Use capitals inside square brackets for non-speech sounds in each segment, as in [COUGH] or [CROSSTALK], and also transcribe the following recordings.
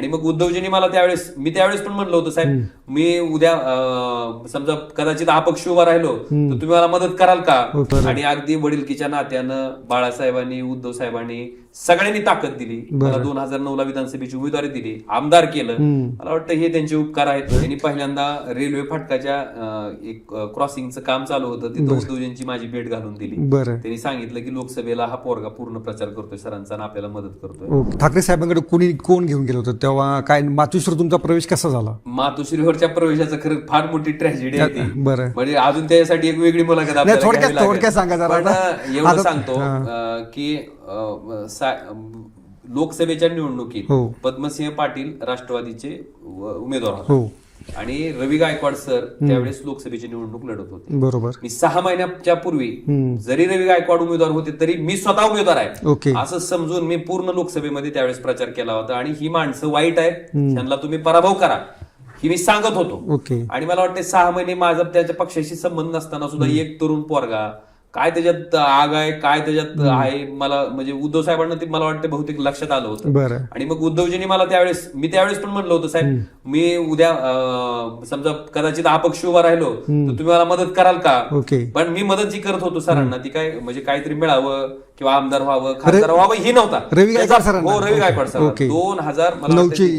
आणि मग उद्धवजींनी मला त्यावेळेस मी त्यावेळेस पण म्हणलं होतं साहेब मी उद्या समजा कदाचित अपक्ष उभा राहिलो तर तुम्ही मला मदत कराल हो, का बरोबर. आणि अगदी वडीलकीच्या नात्यानं बाळासाहेबांनी उद्धव साहेबांनी सगळ्यांनी ताकद दिली. मला दोन हजार नऊ ला विधानसभेची उमेदवारी दिली आमदार केलं. मला वाटतं हे त्यांचे उपकार आहेत. त्यांनी पहिल्यांदा रेल्वे फाटकाच्या एक क्रॉसिंगचं काम चालू होतं. तिथं उद्धवजींची माझी भेट घालून दिली. त्यांनी सांगितलं की लोकसभेला हा पोरगा पूर्ण प्रचार करतोय सरांचा आणि आपल्याला मदत करतोय. ठाकरे साहेबांकडे कोणी कोण घेऊन गेलं होतं? तेव्हा काय मातोश्रीवर तुमचा प्रवेश कसा झाला? मातोश्रीवरच्या प्रवेशाचं खरं फार मोठी ट्रॅजेडी आहे ती. [LAUGHS] बरं. म्हणजे अजून त्यासाठी एक वेगळी मुलाखत आपल्याला थोडक्यात- घ्यावी लागेल. थोडक्यात सांगा जरा पण, आता. अं, एवढं आता- सांगतो. अं, की अं, सा- अं, लोकसभेच्या निवडणुकीत हो. पद्मसिंह पाटील राष्ट्रवादीचे उमेदवार होते. हो. आणि रवी गायकवाड सर त्यावेळेस लोकसभेची निवडणूक लढत होते. बरोबर. मी सहा महिन्याच्या पूर्वी जरी रवी गायकवाड उमेदवार होते तरी मी स्वतः उमेदवार आहे. ओके. असं समजून मी पूर्ण लोकसभेमध्ये त्यावेळेस प्रचार केला होता. आणि ही माणसं वाईट आहेत त्यांना तुम्ही पराभव करा. ही मी सांगत होतो. ओके. आणि मला वाटते सहा महिने माझा त्याच्या पक्षाशी संबंध नसताना सुद्धा एक तरुण पोरगा काय त्याच्यात आग आहे काय त्याच्यात आहे मला म्हणजे उद्धव साहेबांना ते मला वाटतं बहुतेक लक्षात आलं होतं. आणि मग उद्धवजींनी मला त्यावेळेस मी त्यावेळेस पण म्हणलं होतं साहेब मी उद्या समजा कदाचित अपक्ष उभा राहिलो तर तुम्ही मला मदत कराल का? ओके. पण मी मदत जी करत होतो सरांना ती काय म्हणजे काहीतरी मिळावं किंवा आमदार व्हावं खासदार व्हावं ही नव्हता. रवी? हो रवी गायकवाड सर. दोन हजार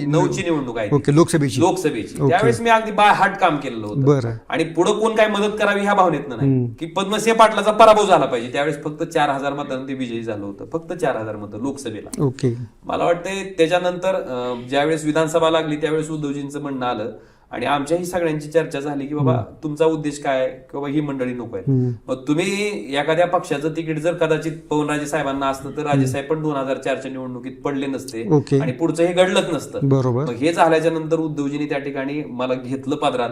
नऊची- निवडणूक आहे लोकसभेची. लोकसभेची. त्यावेळेस मी अगदी बाय हाट काम केलेलं होतं. आणि पुढे कोण काय मदत करावी ह्या भावनेतनं नाही. की पद्मसिंह पाटलाचा पराभव झाला पाहिजे. त्यावेळेस फक्त चार हजार मतांनी ते विजयी झालं होतं. फक्त चार हजार मतं लोकसभेला. ओके. मला वाटतंय त्याच्यानंतर ज्यावेळेस विधानसभा लागली त्यावेळेस उद्धवजींचं म्हणणं आलं. आणि आमच्याही सगळ्यांची चर्चा झाली की बाबा तुमचा उद्देश काय? की बाबा ही मंडळी नको आहे मग तुम्ही एखाद्या पक्षाचं तिकीट जर कदाचित पवनराजे साहेबांना असतं तर राजेसाहेब पण दोन हजार चारच्या निवडणुकीत पडले नसते आणि पुढचं हे घडलंच नसतं. बरोबर. हे झाल्याच्यानंतर उद्धवजींनी त्या ठिकाणी मला घेतलं पदरात.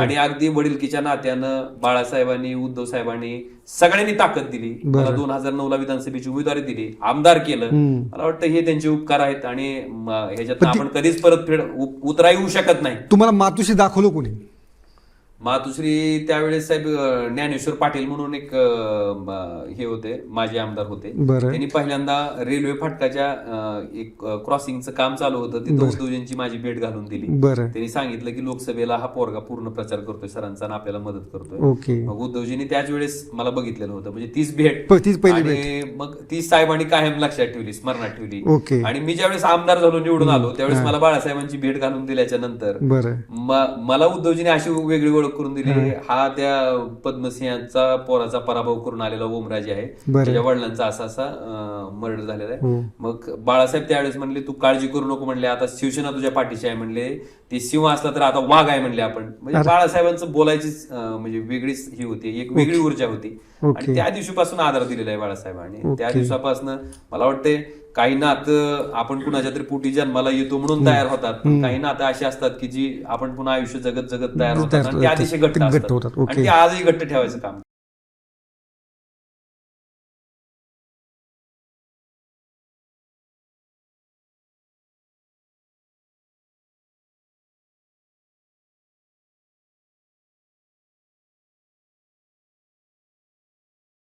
आणि अगदी वडीलकीच्या नात्यानं बाळासाहेबांनी उद्धव साहेबांनी सगळ्यांनी ताकद दिली. मला दोन हजार नऊ ला विधानसभेची उमेदवारी दिली. आमदार केलं. मला वाटतं हे त्यांचे उपकार आहेत आणि ह्याच्यात आपण कधीच परत फेड उ- उतरा येऊ शकत नाही. तुम्हाला मातोश्री दाखवलं कोणी मातुश्री त्यावेळेस साहेब ज्ञानेश्वर पाटील म्हणून एक हे होते माजी आमदार होते. त्यांनी पहिल्यांदा रेल्वे फाटकाच्या एक क्रॉसिंगचं काम चालू होतं. तिथं उद्धवजींची माझी भेट घालून दिली. त्यांनी सांगितलं की लोकसभेला हा पोरगा पूर्ण प्रचार करतोय सरांचा आणि आपल्याला मदत करतोय. मग उद्धवजींनी त्याच वेळेस मला बघितलेलं होतं. म्हणजे तीच भेट. आणि मग ती साहेबांनी कायम लक्षात ठेवली स्मरणात ठेवली. आणि मी ज्यावेळेस आमदार झालो निवडून आलो त्यावेळेस मला बाळासाहेबांची भेट घालून दिल्याच्या नंतर मला उद्धवजीने अशी वेगळी ओळख करून दिली. हा त्या पद्मसिंहाचा पोराचा पराभव करून आलेला ओमराजे आहे. त्याच्या वडिलांचा असा असा मर्डर झालेला आहे. मग बाळासाहेब त्यावेळेस म्हणले तू काळजी करू नको म्हणले. आता शिवसेना तुझ्या पाठीशी आहे म्हणले. ती सिंह असला तर आता वाघ आहे म्हणले आपण. म्हणजे बाळासाहेबांचं बोलायचीच म्हणजे वेगळीच ही होती. एक वेगळी ऊर्जा होती. आणि त्या दिवशीपासून आदर दिलेला आहे बाळासाहेबांनी. त्या. दिवसापासून मला वाटते काही नातं आपण कुणाच्या तरी पोटी जन्माला येतो म्हणून तयार होतात. पण काही नातं अशी असतात की जी आपण पुन्हा आयुष्य जगत जगत तयार होतात आणि ते अतिशय घट्ट असतात. होतात. आणि ते आजही घट्ट ठेवायचं काम.